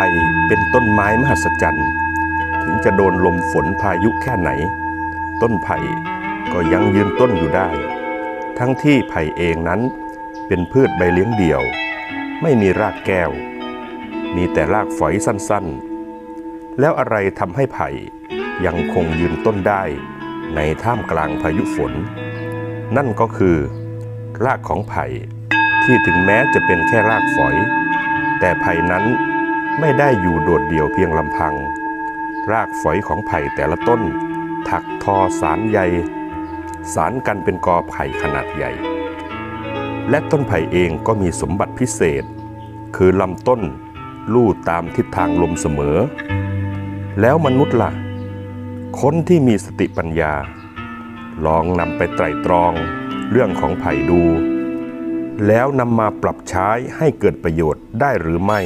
ผ่เป็นต้นไม้มหัศจรรย์ถึงจะโดนลมฝนพายุแค่ไหน ต้นไผ่ก็ยังยืนต้นอยู่ได้ ทั้งที่ไผ่เองนั้นเป็นพืชใบเลี้ยงเดี่ยว ไม่มีรากแก้ว มีแต่รากฝอยสั้นๆ แล้วอะไรทำให้ไผ่ยังคงยืนต้นได้ในท่ามกลางพายุฝน นั่นก็คือ รากของไผ่ที่ถึงแม้จะเป็นแค่รากฝอย แต่ไผ่นั้น ไม่ได้อยู่โดดเดี่ยวเพียงลำพัง รากฝอยของไผ่แต่ละต้น ถักทอสารใยสารกันเป็นกอไผ่ขนาดใหญ่ และต้นไผ่เองก็มีสมบัติพิเศษ คือลำต้นลู่ตามทิศทางลมเสมอ แล้วมนุษย์ล่ะ คนที่มีสติปัญญา ลองนำไปไตร่ตรองเรื่องของไผ่ดู แล้วนำมาปรับใช้ให้เกิดประโยชน์ได้หรือไม่